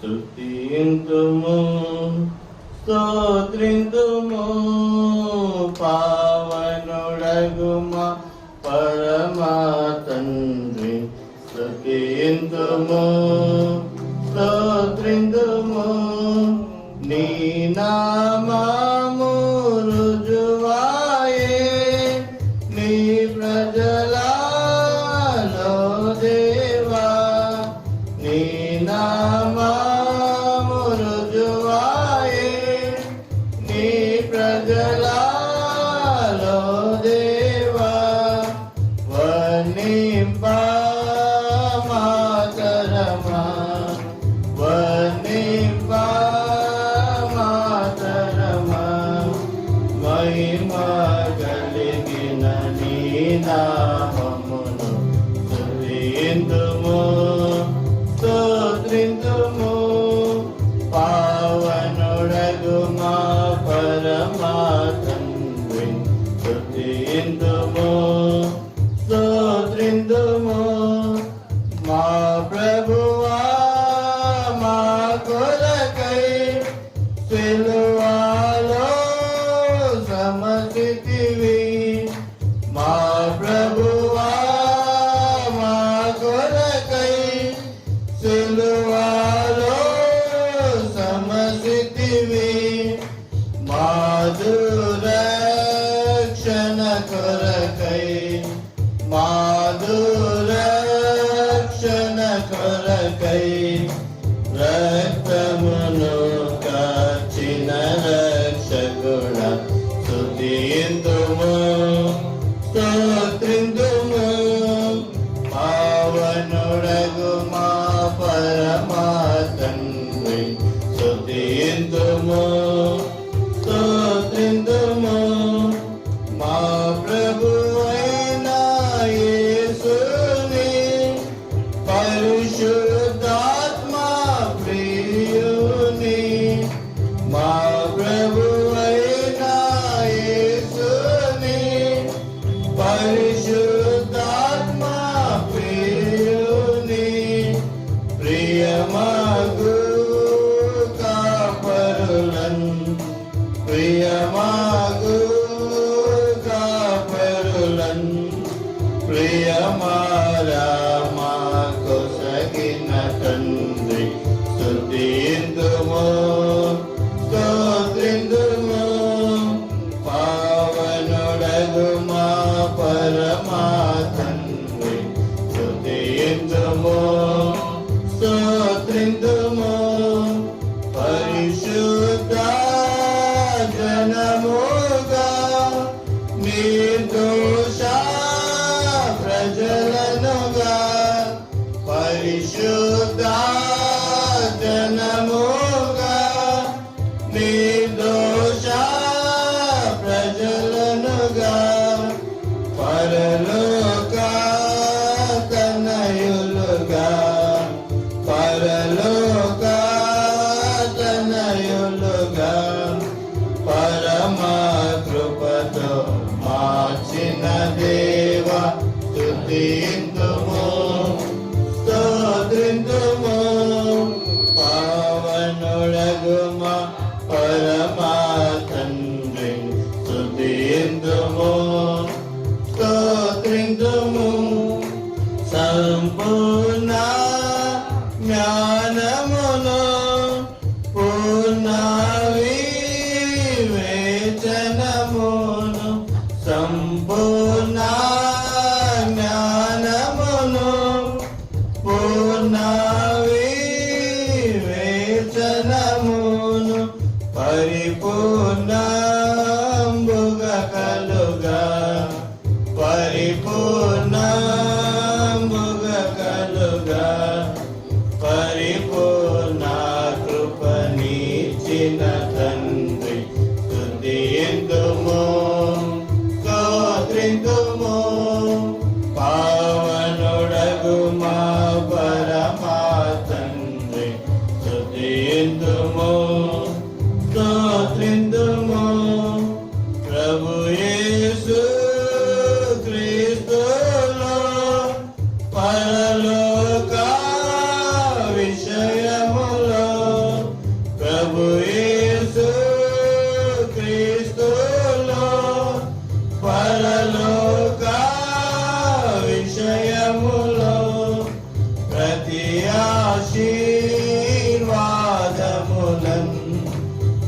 స్తుతింతుము స్తోత్రింతుము పావనుడగుమా పరమా తండ్రి స్తుతింతుము స్తోత్రింతుము నీ నామము రుజువాయే నీ ప్రజలా kita Adonai. పరిశుద్ధ జనముగా నిర్దోష ప్రజలనుగా పరలోక తనయులుగా పరలోక తనయులుగా పరమా కృపతో మార్చిన దేవ తుతి పరమాతండ్రి శుద్ధిందుము స్తోత్రిందుము సంపూర్ణ జ్ఞానమును పూర్ణ వివేచనమును సంపూర్ణ జ్ఞానమును పూర్ణ వివేచనము Hare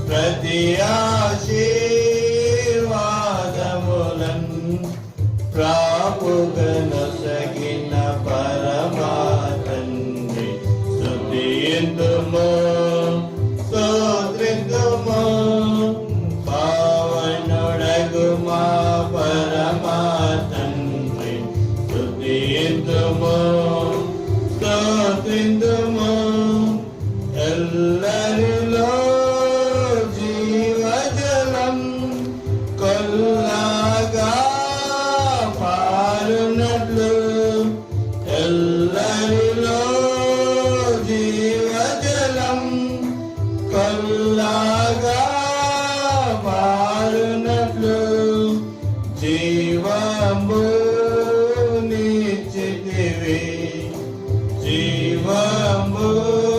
ప్రతి ఆశీర్వాదములన్ ప్రాపుగనొసగిన పరమాతండ్రి స్తుతియందుము Jivambu Nichitivi Jivambu Nichitivi